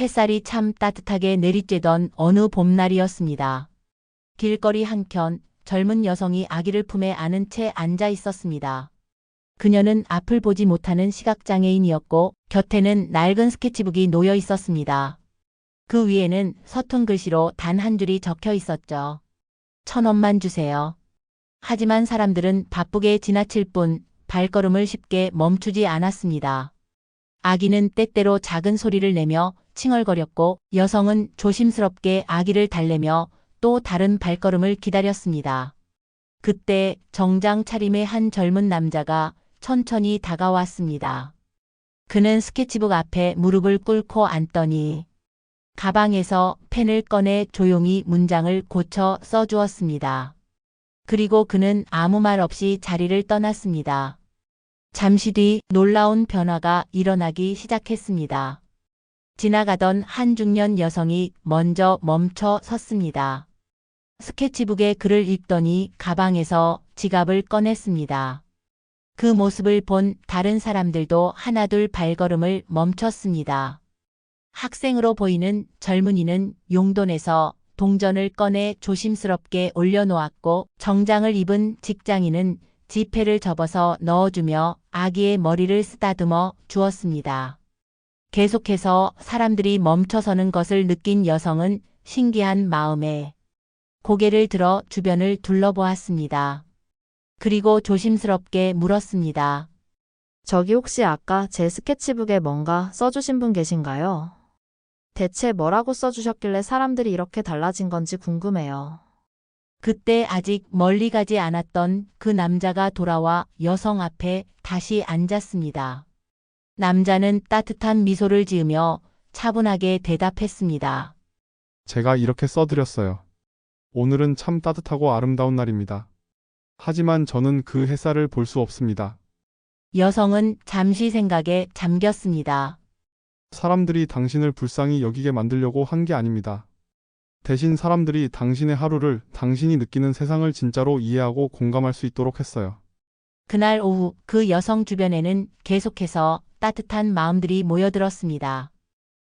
햇살이 참 따뜻하게 내리쬐던 어느 봄날이었습니다. 길거리 한켠 젊은 여성이 아기를 품에 안은 채 앉아 있었습니다. 그녀는 앞을 보지 못하는 시각장애인이었고 곁에는 낡은 스케치북이 놓여 있었습니다. 그 위에는 서툰 글씨로 단 한 줄이 적혀 있었죠. 천 원만 주세요. 하지만 사람들은 바쁘게 지나칠 뿐 발걸음을 쉽게 멈추지 않았습니다. 아기는 때때로 작은 소리를 내며 칭얼거렸고 여성은 조심스럽게 아기를 달래며 또 다른 발걸음을 기다렸습니다. 그때 정장 차림의 한 젊은 남자가 천천히 다가왔습니다. 그는 스케치북 앞에 무릎을 꿇고 앉더니 가방에서 펜을 꺼내 조용히 문장을 고쳐 써주었습니다. 그리고 그는 아무 말 없이 자리를 떠났습니다. 잠시 뒤 놀라운 변화가 일어나기 시작했습니다. 지나가던 한 중년 여성이 먼저 멈춰 섰습니다. 스케치북에 글을 읽더니 가방에서 지갑을 꺼냈습니다. 그 모습을 본 다른 사람들도 하나둘 발걸음을 멈췄습니다. 학생으로 보이는 젊은이는 용돈에서 동전을 꺼내 조심스럽게 올려놓았고 정장을 입은 직장인은 지폐를 접어서 넣어주며 아기의 머리를 쓰다듬어 주었습니다. 계속해서 사람들이 멈춰서는 것을 느낀 여성은 신기한 마음에 고개를 들어 주변을 둘러보았습니다. 그리고 조심스럽게 물었습니다. 저기 혹시 아까 제 스케치북에 뭔가 써주신 분 계신가요? 대체 뭐라고 써주셨길래 사람들이 이렇게 달라진 건지 궁금해요. 그때 아직 멀리 가지 않았던 그 남자가 돌아와 여성 앞에 다시 앉았습니다. 남자는 따뜻한 미소를 지으며 차분하게 대답했습니다. 제가 이렇게 써드렸어요. 오늘은 참 따뜻하고 아름다운 날입니다. 하지만 저는 그 햇살을 볼 수 없습니다. 여성은 잠시 생각에 잠겼습니다. 사람들이 당신을 불쌍히 여기게 만들려고 한 게 아닙니다. 대신 사람들이 당신의 하루를 당신이 느끼는 세상을 진짜로 이해하고 공감할 수 있도록 했어요. 그날 오후 그 여성 주변에는 계속해서 따뜻한 마음들이 모여들었습니다.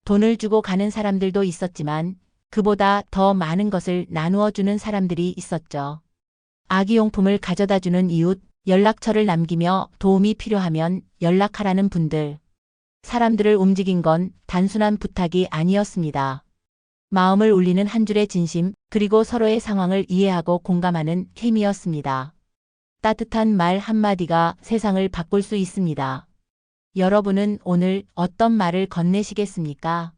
돈을 주고 가는 사람들도 있었지만 그보다 더 많은 것을 나누어 주는 사람들이 있었죠. 아기용품을 가져다 주는 이웃, 연락처를 남기며 도움이 필요하면 연락하라는 분들. 사람들을 움직인 건 단순한 부탁이 아니었습니다. 마음을 울리는 한 줄의 진심, 그리고 서로의 상황을 이해하고 공감하는 힘이었습니다. 따뜻한 말 한마디가 세상을 바꿀 수 있습니다. 여러분은 오늘 어떤 말을 건네시겠습니까?